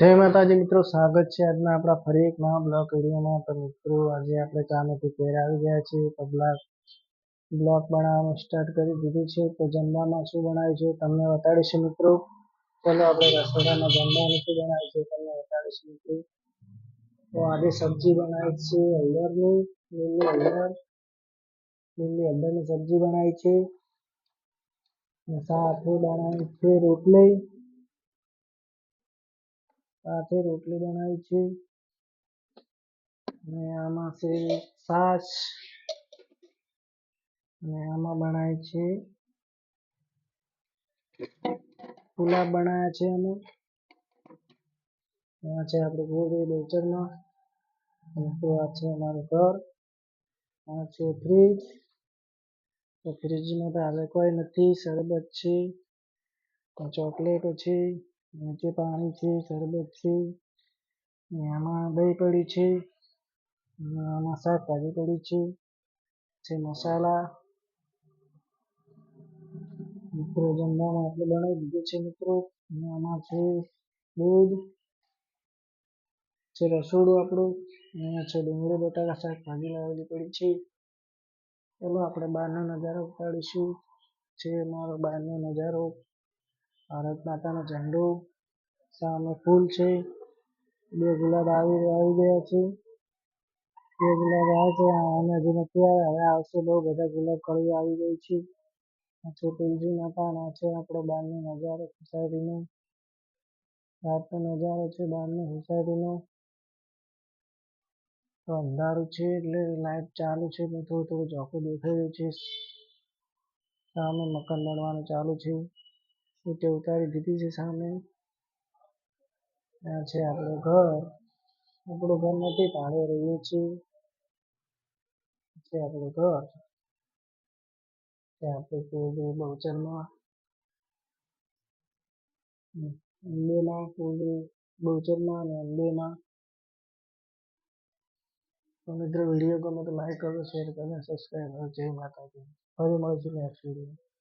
જય માતાજી મિત્રો, સ્વાગત છે આજના આપણા ફરી એક નવા બ્લોક વિડીયોમાં. તો મિત્રો, આજે આપણે કામેથી ઘેર આવી ગયા છીએ. તો બ્લોક બ્લોક બનાવવાનું સ્ટાર્ટ કરી દીધું છે. તો જમવામાં શું બનાવ્યું છે તમને બતાડીશું મિત્રો. ચલો આપણે રસોડામાં જમવાનું શું બનાવ્યું છે તમને બતાડીશું મિત્રો. તો આજે સબ્જી બનાવી છે હળદરની, લીલી હળદર, લીલી હળદરની સબ્જી બનાવી છે. સાથે બનાવી છે રોટલી સાથે રોટલી બનાવી છે. અને આમાં છે છાશ. અને આમાં બનાવી છે પુલાવ બનાવ્યા છે અમે. આ છે આપણું ગોળી બેચરમાં. તો આ છે અમારું ઘર. આ છે ફ્રીજ તો ફ્રીજમાં તો હાલે કોઈ નથી, શરબત છે ચોકલેટો છે. નીચે પાણી છે, શરબત છે આમાં દહીં પડી છે આમાં શાકભાજી પડી છે છે મસાલા. મિત્રો જમવામાં આપણે બનાવી દીધું છે, મિત્રો આમાં છે દૂધ, છે રસોડું આપણું અહીંયા છે ડુંગળી, બટાકા, શાકભાજી લાવેલી પડી છે. ચાલો આપણે બહારનો નજારો ઉપાડીશું છે મારો બહારનો નજારો. ભારત માતાનો ઝંડો સામે ફૂલ છે. બે ગુલાબ આવી આવી ગયા છે. બે ગુલાબ આવ્યા છે અને હજી નથી આવ્યા. હવે આવશે બહુ બધા ગુલાબ કળી આવી ગઈ છે. આ છે તુલસી માતા અને આ છે આપણો બારનો નજારો સોસાયટીનો રાતનો નજારો છે બારનો સોસાયટીનો તો અંધારું છે એટલે લાઈટ ચાલુ છે, પણ થોડું થોડું ચોખ્ખું દેખાઈ રહ્યું છે. સામે મકાન બનવાનું ચાલુ છે. ઈંટો ઉતારી દીધી છે સામે. આ છે આપણું ઘર. આપણું ઘર નથી, ભાડે રહીએ છીએ. છે આપણું ઘર. આપણે આપણું કુળદેવી બહુચરમાં. અંબેમાં કુળદેવી બહુચરમાં અને અંબેમાં. તો મિત્રો વીડિયો ગમે તો લાઈક કરો શેર કરો સબસ્ક્રાઈબ કરો. જય માતાજી. ફરી મળીશું નેક્સ્ટ વીડિયો